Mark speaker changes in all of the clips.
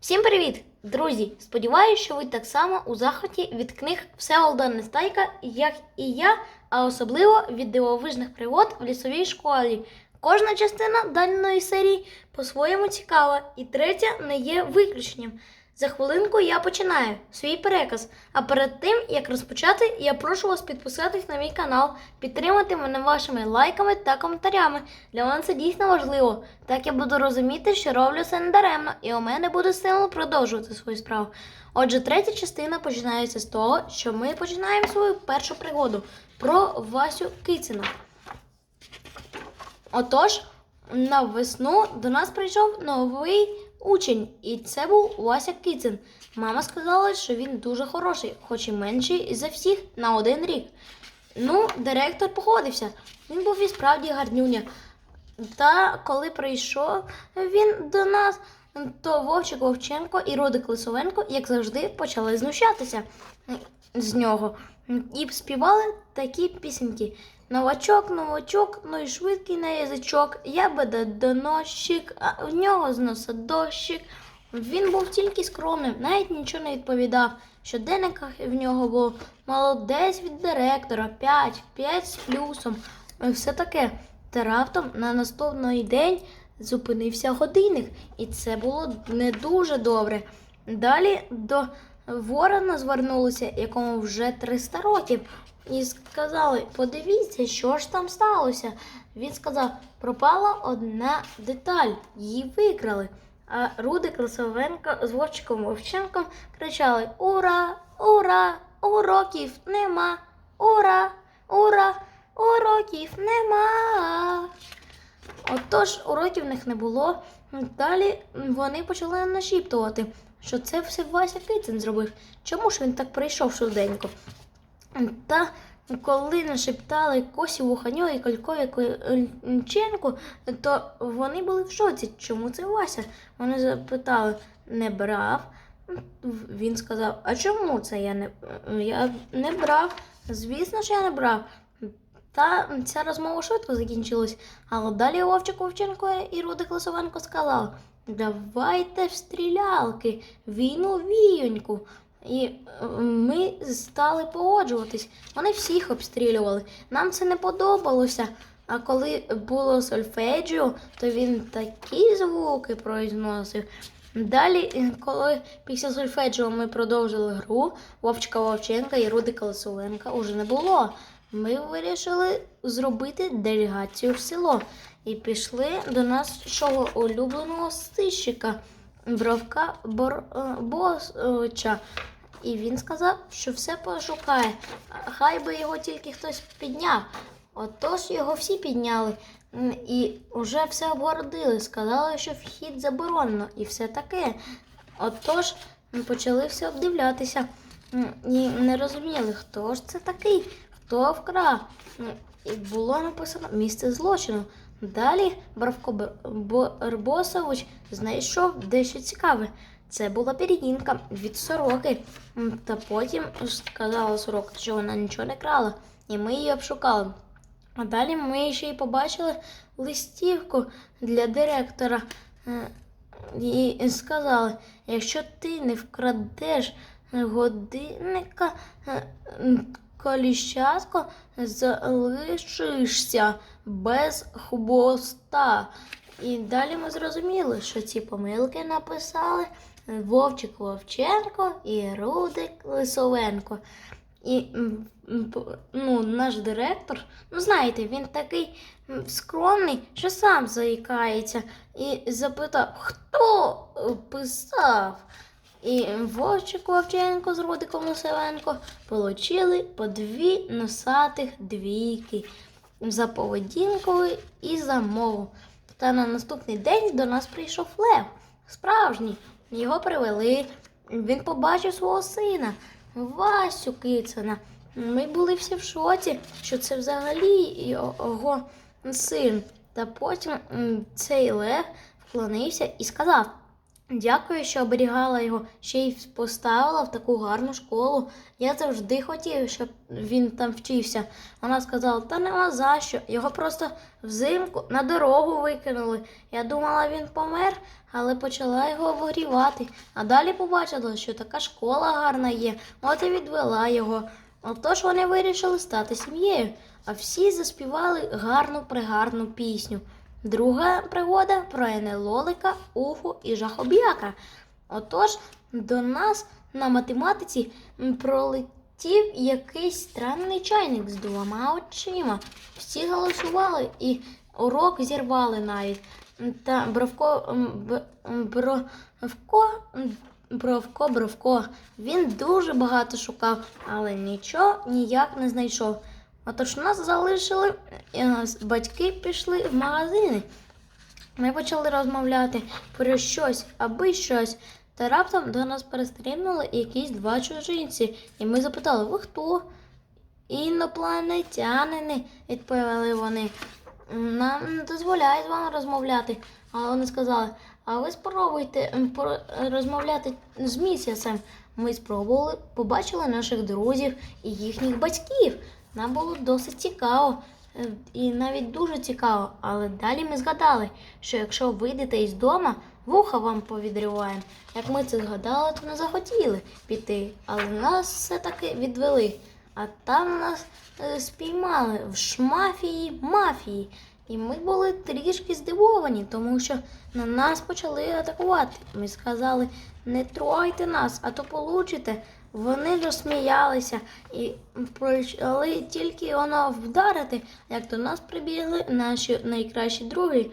Speaker 1: Всім привіт, друзі! Сподіваюся, що ви так само у захваті від книг Всеволода Нестайка, як і я, а особливо від дивовижних пригод в лісовій школі. Кожна частина даної серії по-своєму цікава, і третя не є виключенням. За хвилинку я починаю свій переказ. А перед тим як розпочати, я прошу вас підписатись на мій канал, підтримати мене вашими лайками та коментарями. Для мене це дійсно важливо. Так я буду розуміти, що роблю це не даремно, і у мене буде сила продовжувати свою справу. Отже, третя частина починається з того, що ми починаємо свою першу пригоду про Васю Кицина. Отож, на весну до нас прийшов новий учень, і це був Вася Кицин. Мама сказала, що він дуже хороший, хоч і менший за всіх на один рік. Ну, директор погодився. Він був і справді гарнюня. Та коли прийшов він до нас, то Вовчик Вовченко і Родик Лисовенко, як завжди, почали знущатися з нього. І співали такі пісеньки. Новачок, новачок, ну і швидкий на язичок, я доносчик, а в нього з носа дощик. Він був тільки скромним, навіть нічого не відповідав. В щоденниках в нього було молодець від директора, 5, 5 з плюсом. і Все таке. Та раптом на наступний день зупинився годинник, і це було не дуже добре. Далі до ворона звернулися, якому вже 300 років, і сказали: подивіться, що ж там сталося. Він сказав: пропала одна деталь, її викрали. А Рудик Лисовенко з Вовчиком Вовченком кричали: Ура! Ура! Уроків нема! Ура! Ура! Уроків нема! Отож, уроків в них не було. Далі вони почали нашіптувати, що це все Вася Кицин зробив. Чому ж він так прийшов швиденько? Та коли нашептали Косі Вуханю і Колькові Кольченку, то вони були в шоці. Чому це Вася? Вони запитали, не брав. Він сказав, а чому це я не, я не брав? Звісно ж, я не брав. Та ця розмова швидко закінчилась. Але далі Вовчик Вовченко і Рудик Лисовенко сказали, давайте в стрілялки, війну віюньку. І е, ми стали погоджуватись. Вони всіх обстрілювали. Нам це не подобалося. А коли було сольфеджіо, то він такі звуки произносив. Далі, е, коли після сольфеджіо ми продовжили гру, Вовчика Вовченка і Рудика Лисовенка уже не було. Ми вирішили зробити делегацію в село і пішли до нашого улюбленого стищика Бровка Бор... е, Босча. І він сказав, що все пошукає. Хай би його тільки хтось підняв. Отож його всі підняли і вже все обгородили. Сказали, що вхід заборонено і все таке. Отож почали все обдивлятися і не розуміли, хто ж це такий, хто вкрав. І було написано місце злочину. Далі Бравко Барбосович знайшов дещо цікаве. Це була пір'їнка від сороки. Та потім сказала сорока, що вона нічого не крала, і ми її обшукали. А далі ми ще й побачили листівку для директора. Е, І сказали, якщо ти не вкрадеш годинника, е, коліщатко залишишся без хвоста. І далі ми зрозуміли, що ці помилки написали Вовчик Вовченко і Рудик Лисовенко. І ну, наш директор, ну знаєте, він такий скромний, що сам заїкається, і запитав, хто е, писав. І Вовчик Вовченко з Рудиком Лисовенко получили по дві носатих двійки за поведінку і за мову. Та на наступний день до нас прийшов Лев, справжній. Його привели. Він побачив свого сина, Васю Кицина. Ми були всі в шоці, що це взагалі його син. Та потім цей Лев вклонився і сказав: Дякую, що оберігала його, ще й поставила в таку гарну школу. Я завжди хотів, щоб він там вчився. Вона сказала, та нема за що. Його просто взимку на дорогу викинули. Я думала, він помер, але почала його обогрівати. А далі побачила, що така школа гарна є, от і відвела його. Отож вони вирішили стати сім'єю, а всі заспівали гарну пригарну пісню. Друга пригода про Енелолика, Уфу і Жахоб'яка. Отож, до нас на математиці пролетів якийсь странний чайник з двома очима. Всі голосували і урок зірвали навіть. Та Бровко, Бровко, Бровко, Бровко. Він дуже багато шукав, але нічого ніяк не знайшов. Отож нас залишили, е, батьки пішли в магазини. Ми почали розмовляти про щось, аби щось. Та раптом до нас перестрибнули якісь два чужинці, і ми запитали, ви хто? Інопланетянини, відповіли вони. Нам не дозволяють з вами розмовляти. А вони сказали, а ви спробуйте розмовляти з місяцем. Ми спробували, побачили наших друзів і їхніх батьків. Нам було досить цікаво. е, І навіть дуже цікаво, але далі ми згадали, що якщо вийдете із дома, вуха вам повідриваємо. Як ми це згадали, то не захотіли піти, але нас все-таки відвели. А там нас е, спіймали в шмафії мафії. І ми були трішки здивовані, тому що на нас почали атакувати. Ми сказали, не трогайте нас, а то получите. Вони розсміялися і почали тільки воно вдарити, як до нас прибігли наші найкращі друзі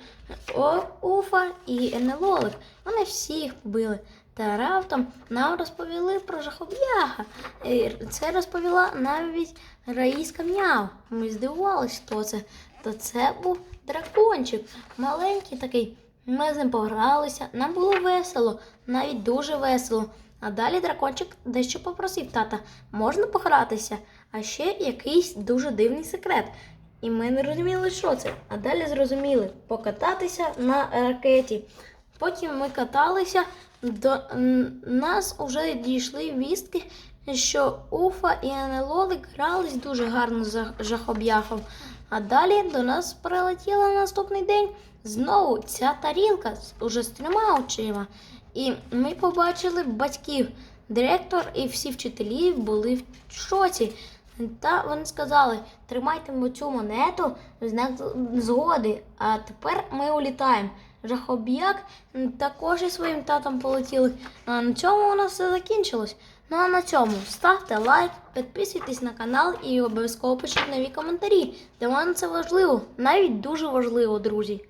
Speaker 1: О, Уфа і Енелолик. Вони всіх побили. Та раптом нам розповіли про жахоб'яга. І Це розповіла навіть Раїска Мяу. Ми здивувалися, хто це. То це був дракончик, маленький такий. Ми з ним погралися, нам було весело, навіть дуже весело. А далі дракончик дещо попросив тата, можна погратися, а ще якийсь дуже дивний секрет. І ми не розуміли, що це. А далі зрозуміли покататися на ракеті. Потім ми каталися, до нас вже дійшли вістки, що Уфа і Анелолик грались дуже гарно за жахоб'яхом. А далі до нас прилетіла на наступний день знову ця тарілка з уже з трьома очима. І ми побачили батьків. Директор і всі вчителі були в шоці. Та вони сказали: тримайте цю монету в знак згоди. А тепер ми улітаємо. Жахоб'як також із своїм татом полетіли. А на цьому у нас все закінчилось. Ну а на цьому ставте лайк, підписуйтесь на канал і обов'язково пишіть нові коментарі. Для мене це важливо, навіть дуже важливо, друзі.